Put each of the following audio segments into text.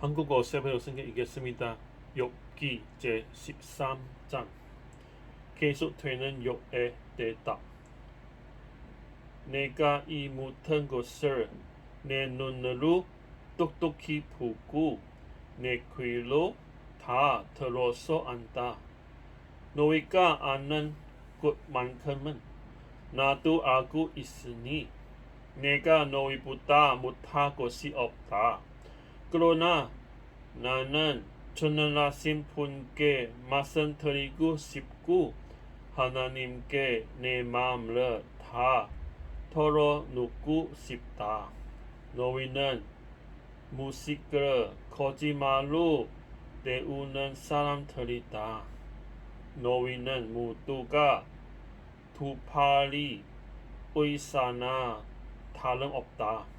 한국어 세배로 생기겠습니다. 욥기 제 13장 계속되는 욥의 대답 내가 이 못한 것을 내 눈으로 똑똑히 보고 내 귀로 다 들어서 안다. 너희가 아는 것만큼은 나도 알고 있으니 내가 너희보다 못할 것이 없다. 그러나 나는 전능하신 분께 말씀드리고 싶고 하나님께 내 마음을 다 털어놓고 싶다. 너희는 무식을 거짓말로 때우는 사람들이다. 너희는 모두가 두 팔이 의사나 다름없다.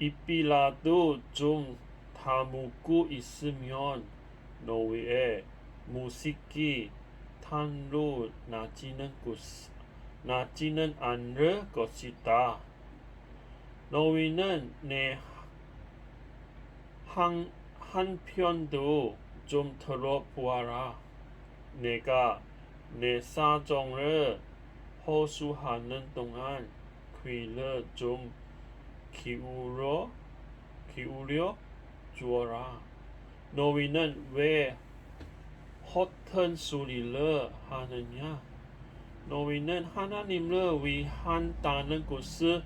입이라도 좀 다묻고 있으면 너희의 무식이 탄로 나지는 것 나지는 않을 것이다. 너희는 내 한, 한편도 좀 들어보아라. 내가 내 사정을 호소하는 동안 귀를 좀 기울여 기울여 주어라. 너희는 왜 허튼 소리를 하느냐? 너희는 하나님을 위한다는 것을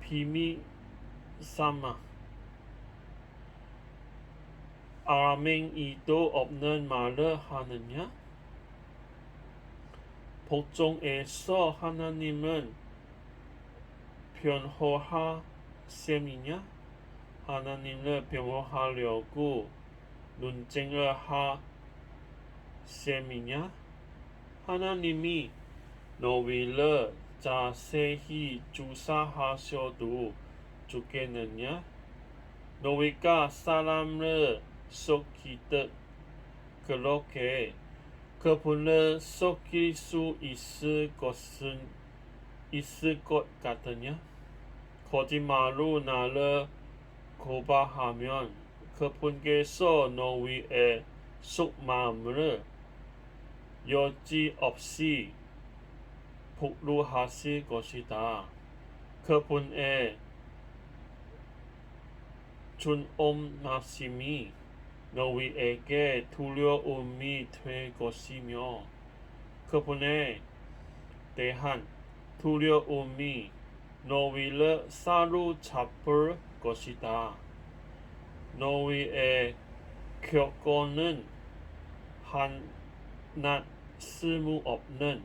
비밀 삼아 아멘이도 없는 말을 하느냐? 복종에서 하나님은 변호할 셈이냐? 하나님을 변호하려고 논쟁을 할 셈이냐? 하나님이 너희를 자세히 조사하셔도 좋겠느냐? 너희가 사람을 속이듯 그렇게 그분을 속일 수 있을 것은 있을 것 같으냐? 거짓말로 나를 고발하면 그분께서 너희의 속마음을 여지 없이 폭로하실 것이다. 그분의 존엄하심이 너희에게 두려움이 될 것이며 그분에 대한 두려움이 너희를 사로잡을 것이다. 너희의 교권은 한낱 쓸모없는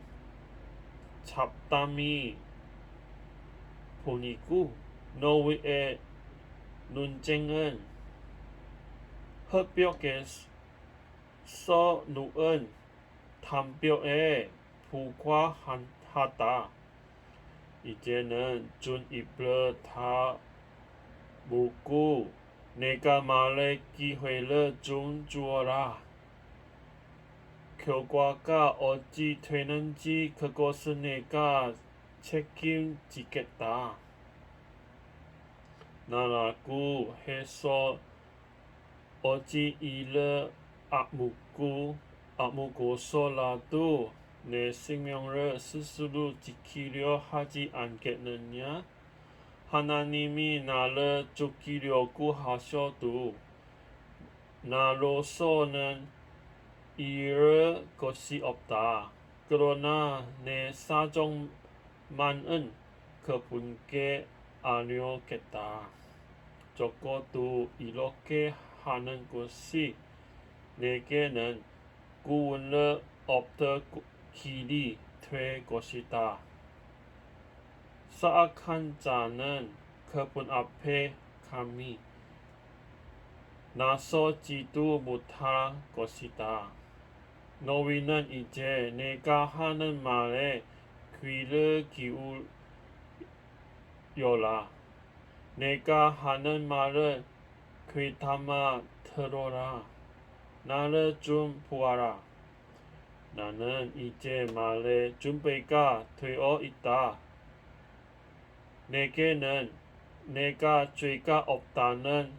잡담이 보니고 너희의 논쟁은 흙벽에서 누운 담벼에 불과하다. 이제는 준 입을 다 묶고 내가 말할 기회를 좀 주어라. 결과가 어찌 되는지 그것은 내가 책임지겠다. 나라고 해서 어찌 이를 악묻고 악묻고서라도 내 생명을 스스로 지키려 하지 않겠느냐? 하나님이 나를 쫓기려고 하셔도 나로서는 이를 것이 없다. 그러나 내 사정만은 그분께 알려겠다. 적어도 이렇게 하는 것이 내게는 구원을 얻을 길이 될 것이다. 사악한 자는 그분 앞에 감히 나서지도 못할 것이다. 너희는 이제 내가 하는 말에 귀를 기울여라. 내가 하는 말을 귀담아 들어라. 나를 좀 보아라. 나는 이제 말의 준비가 되어 있다. 내게는 내가 죄가 없다는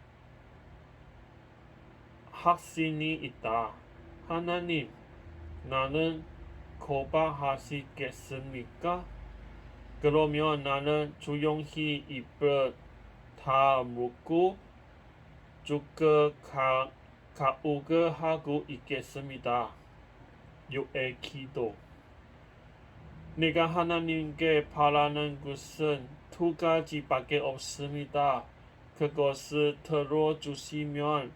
확신이 있다. 하나님, 나는 고발하시겠습니까? 그러면 나는 조용히 입을 다물고 죽고 가, 가오게 하고 있겠습니다. 요의 기도. 내가 하나님께 바라는 것은 두 가지밖에 없습니다. 그것을 들어주시면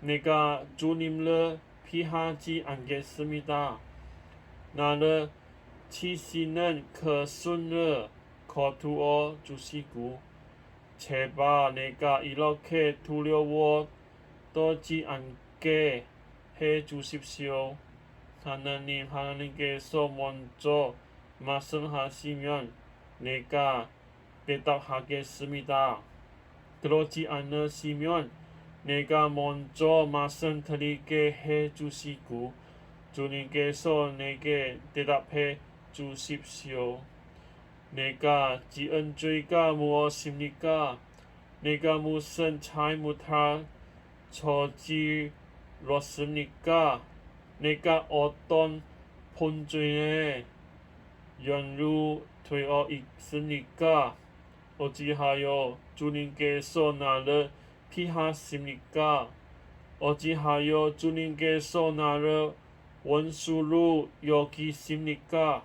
내가 주님을 피하지 않겠습니다. 나를 치시는 그 순을 거두어 주시고 제발 내가 이렇게 두려워 떨지 않게 해 주십시오. 하나님 하나님께서 먼저 말씀하시면 내가 대답하겠습니다. 그렇지 않으시면 내가 먼저 말씀드리게 해 주시고 주님께서 내게 대답해 주십시오. 내가 지은 죄가 무엇입니까? 내가 무슨 잘못을 저질렀습니까? 내가 어떤 본죄에 연루되어 있습니까? 어찌하여 주님께서 나를 피하십니까? 어찌하여 주님께서 나를 원수로 여기십니까?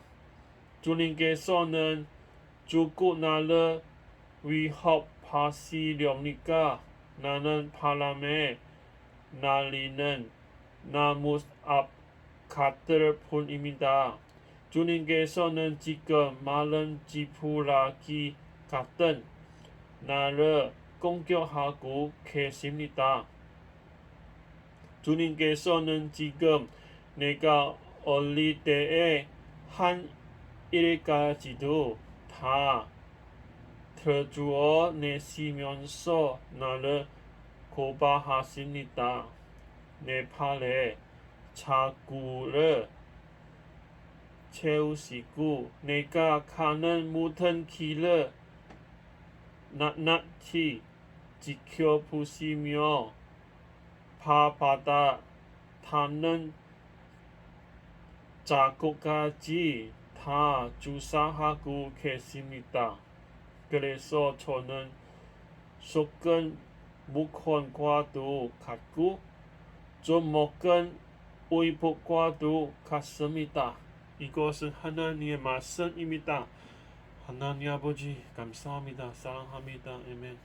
주님께서는 죽고 나를 위협하시렵니까? 나는 바람에 날리는 나무 앞 갓들 뿐입니다. 주님께서는 지금 마른 지푸라기 같은 나를 공격하고 계십니다. 주님께서는 지금 내가 어릴 때에 한 일까지도 다 들주어 내시면서 나를 고발하십니다. 내 팔에 자구를 채우시고 내가 가는 모든 길을 낱낱이 지켜보시며 바바다 닿는 자국까지 다 주사하고 계십니다. 그래서 저는 속은 무콘과도 같고 좀 먹은 오이복과도 같습니다. 이것은 하나님의 말씀입니다. 하나님 아버지 감사합니다. 사랑합니다. 아멘.